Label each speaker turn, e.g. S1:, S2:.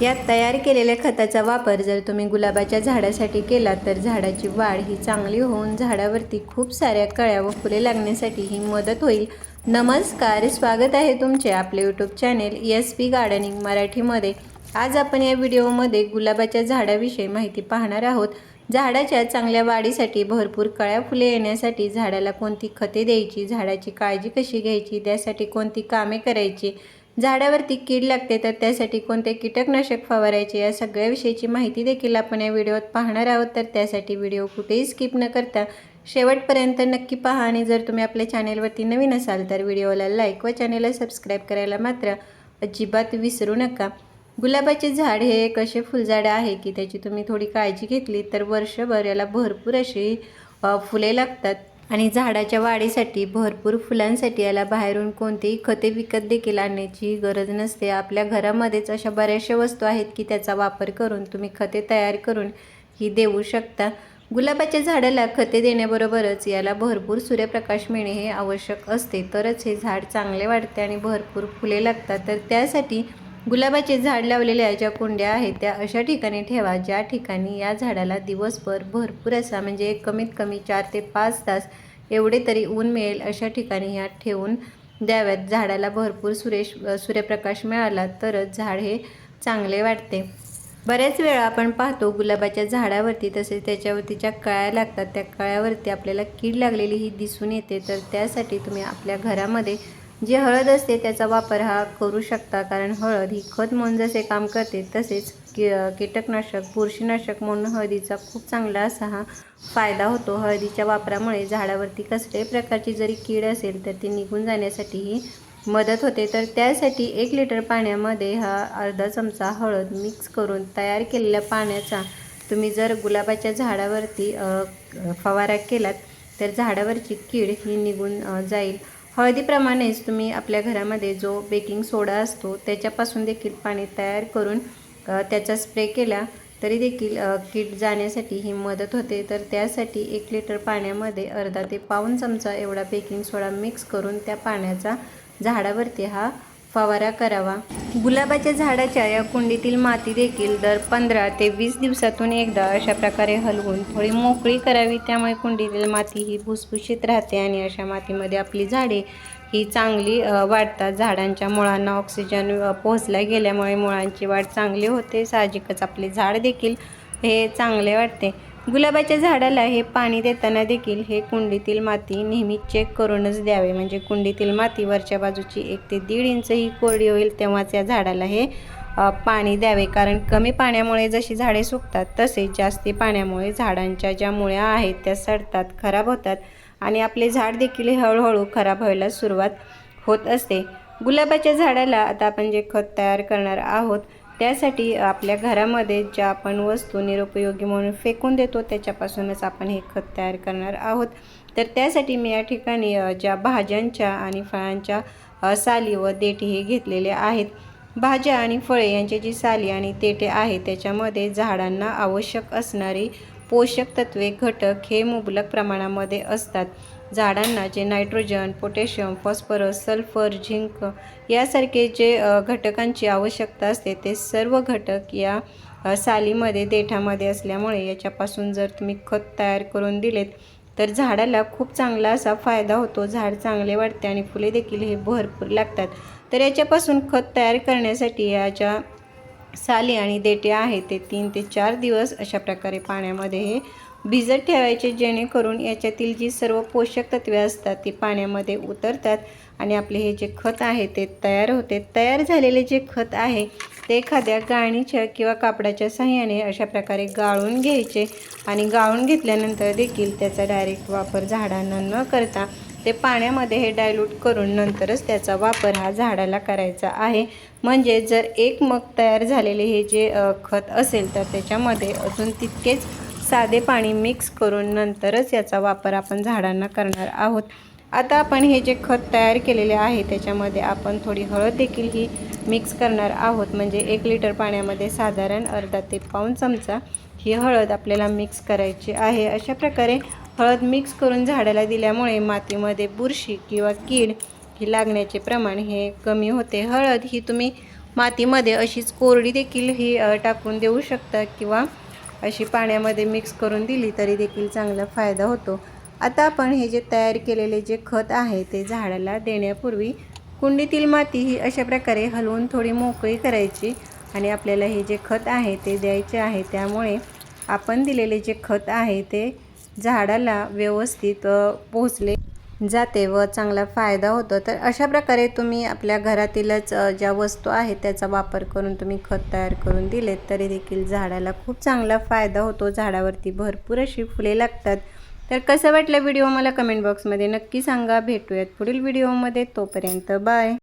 S1: यात तयार केलेल्या खताचा वापर जर तुम्ही गुलाबाच्या झाडासाठी केला तर झाडाची वाढ ही चांगली होऊन झाडावरती खूप साऱ्या कळ्या व फुले लागण्यासाठी ही मदत होईल. नमस्कार स्वागत आहे तुमचे आपले YouTube channel S P gardening मराठीमध्ये. आज आपण या व्हिडिओमध्ये गुलाबाच्या झाडाविषयी माहिती पाहणार आहोत. झाडाच्या चांगल्या वाढीसाठी भरपूर कळ्या फुले येण्यासाठी झाडाला कोणती खते द्यायची झाडाची काळजी कशी घ्यायची त्यासाठी कोणती कामे करायची झाडावरती कीड लागते तर त्यासाठी कोणते कीटकनाशक फवारायचे या सगळ्याविषयीची माहिती देखील आपण या व्हिडिओत पाहणार आहोत. तर त्यासाठी व्हिडिओ कुठेही स्किप न करता शेवटपर्यंत नक्की पहा आणि जर तुम्ही आपल्या चॅनेलवरती नवीन असाल तर व्हिडिओला लाईक व चॅनेलला सबस्क्राईब करायला मात्र अजिबात विसरू नका. गुलाबाचे झाड हे एक असे फुलझाड आहे की त्याची तुम्ही थोडी काळजी घेतली तर वर्षभर याला भरपूर अशी फुले लागतात. आणि झाडाच्या वाढीसाठी भरपूर फुलांसाठी याला बाहेरून कोणतीही खते विकत देखील आणण्याची गरज नसते. आपल्या घरामध्येच अशा बऱ्याचशा वस्तू आहेत की त्याचा वापर करून तुम्ही खते तयार करून ही देऊ शकता. गुलाबाच्या झाडाला खते देण्याबरोबरच याला भरपूर सूर्यप्रकाश मिळणे हे आवश्यक असते. तरच हे झाड चांगले वाढते आणि भरपूर फुले लागतात. तर त्यासाठी गुलाबाचे झाड लावलेल्या ज्या कुंड्या आहेत त्या अशा ठिकाणी ठेवा ज्या ठिकाणी या झाडाला दिवसभर भरपूर असा म्हणजे कमीत कमी चार ते पाच तास एवढे तरी ऊन मिळेल अशा ठिकाणी ह्या ठेवून द्याव्यात. झाडाला भरपूर सुरेश सूर्यप्रकाश मिळाला तरच झाड हे चांगले वाटते. बऱ्याच वेळा आपण पाहतो गुलाबाच्या झाडावरती तसेच त्याच्यावरती ज्या कळ्या लागतात त्या कळ्यावरती आपल्याला कीड लागलेली ही दिसून येते. तर त्यासाठी तुम्ही आपल्या घरामध्ये जी हळद असते त्याचा वापर हा करू शकता कारण हळद ही खत म्हणून जसे काम करते. तसेच की कीटकनाशक बुरशीनाशक म्हणून हळदीचा खूप चांगला असा हा फायदा होतो. हळदीच्या वापरामुळे झाडावरती कसल्याही प्रकारची जरी कीड असेल तर ती निघून जाण्यासाठी ही मदत होते. तर त्यासाठी एक लिटर पाण्यामध्ये हा अर्धा चमचा हळद मिक्स करून तयार केलेल्या पाण्याचा तुम्ही जर गुलाबाच्या झाडावरती फवारा केलात तर झाडावरची कीड ही निघून जाईल. हळदीप्रमाणेच तुम्ही आपल्या घरामध्ये जो बेकिंग सोडा असतो त्याच्यापासून देखील पाणी तयार करून त्याचा स्प्रे केला तरी देखील कीट कीड जाण्यासाठी ही मदत होते. तर त्यासाठी एक लिटर पाण्यामध्ये अर्धा ते पाऊण चमचा एवढा बेकिंग सोडा मिक्स करून त्या पाण्याचा झाडावरती हा फवारा करावा. गुलाबाच्या झाडाच्या या कुंडीतील माती देखील दर पंधरा ते वीस दिवसातून एकदा अशा प्रकारे हलवून थोडी मोकळी करावी. त्यामुळे कुंडीतील माती ही भुसभुशीत राहते आणि अशा मातीमध्ये आपली झाडे ही चांगली वाढतात झाडांच्या मुळांना ऑक्सिजन पोहोचल्या पोहोचला गेल्यामुळे मुळांची वाढ चांगली होते. साहजिकच आपले झाड देखील हे चांगले वाटते. गुलाबाच्या झाडाला हे पाणी देताना देखील हे कुंडीतील माती नेहमी चेक करूनच द्यावे. म्हणजे कुंडीतील माती वरच्या बाजूची एक ते दीड इंच ही कोरडी होईल तेव्हाच या झाडाला हे पाणी द्यावे. कारण कमी पाण्यामुळे जशी झाडे सुकतात तसेच जास्ती पाण्यामुळे झाडांच्या ज्या मुळ्या आहेत त्या सडतात खराब होतात आणि आपले झाड देखील हे हळूहळू खराब व्हायला सुरुवात होत असते. गुलाबाच्या झाडाला आता आपण जे खत तयार करणार आहोत त्यासाठी आपल्या घरामध्ये ज्या आपण वस्तू निरुपयोगी म्हणून फेकून देतो त्याच्यापासूनच आपण हे खत तयार करणार आहोत. तर त्यासाठी मी या ठिकाणी ज्या भाज्यांच्या आणि फळांच्या साली व देठी हे घेतलेले आहेत. भाज्या आणि फळे यांची जी साली आणि तेटे आहेत त्याच्यामध्ये झाडांना आवश्यक असणारी पोषक तत्वे घटक हे मुबलक प्रमाणामध्ये असतात. झाडांना जे nitrogen potassium phosphorus sulphur zinc यासारखे जे घटकांची आवश्यकता असते ते सर्व घटक या सालीमध्ये देठामध्ये असल्यामुळे याच्यापासून जर तुम्ही खत तयार करून दिलेत तर झाडाला खूप चांगला असा फायदा होतो. झाड चांगले वाढते आणि फुले देखील हे भरपूर लागतात. तर याच्यापासून खत तयार करण्यासाठी याच्या साली आणि देठे आहेत ते तीन ते चार दिवस अशा प्रकारे पाण्यामध्ये हे भिजत ठेवायचे जेणेकरून याच्यातील जी सर्व पोषक तत्वे असतात ती पाण्यामध्ये उतरतात आणि आपले हे जे खत आहे ते तयार होते. तयार झालेले जे खत आहे ते एखाद्या गाळणीच्या किंवा कापडाच्या साह्याने अशा प्रकारे गाळून घ्यायचे आणि गाळून घेतल्यानंतर देखील त्याचा डायरेक्ट वापर झाडांना न करता ते पाण्यामध्ये हे डायल्यूट करून नंतरच त्याचा वापर हा झाडाला करायचा आहे. म्हणजे जर एक मग तयार झालेले हे जे खत असेल तर त्याच्यामध्ये अजून तितकेच साधे पाणी मिक्स करून नंतरच याचा वापर आपण झाडांना करणार आहोत. आता आपण हे जे खत तयार केलेले आहे त्याच्यामध्ये आपण थोडी हळद देखील ही मिक्स करणार आहोत. म्हणजे एक लिटर पाण्यामध्ये साधारण अर्धा ते पाऊण चमचा ही हळद आपल्याला मिक्स करायची आहे. अशा प्रकारे हळद मिक्स करून झाडाला दिल्यामुळे मातीमध्ये बुरशी किंवा कीड ही लागण्याचे प्रमाण हे कमी होते. हळद ही तुम्ही मातीमध्ये अशीच कोरडी देखील ही टाकून देऊ शकता किंवा अशी पाण्यामध्ये मिक्स करून दिली तरी देखील चांगला फायदा होतो. आता आपण हे जे तयार केलेले जे खत आहे ते झाडाला देण्यापूर्वी कुंडीतील माती ही अशा प्रकारे हलवून थोडी मोकळी करायची आणि आपल्याला हे जे खत आहे ते द्यायचे आहे. त्यामुळे आपण दिलेले जे खत आहे ते झाडाला व्यवस्थित पोहोचले. जाते व चांगला फायदा होतो. तर अशा प्रकारे तुम्ही आपल्या घरातीलच ज्या वस्तू आहेत त्याचा वापर करून तुम्ही खत तयार करून दिलेत तरी देखील झाडाला खूप चांगला फायदा होतो. झाडावरती भरपूर अशी फुले लागतात. तर कसं वाटलं व्हिडिओ? मला कमेंट बॉक्समध्ये नक्की सांगा. भेटूयात पुढील व्हिडिओमध्ये. तोपर्यंत बाय.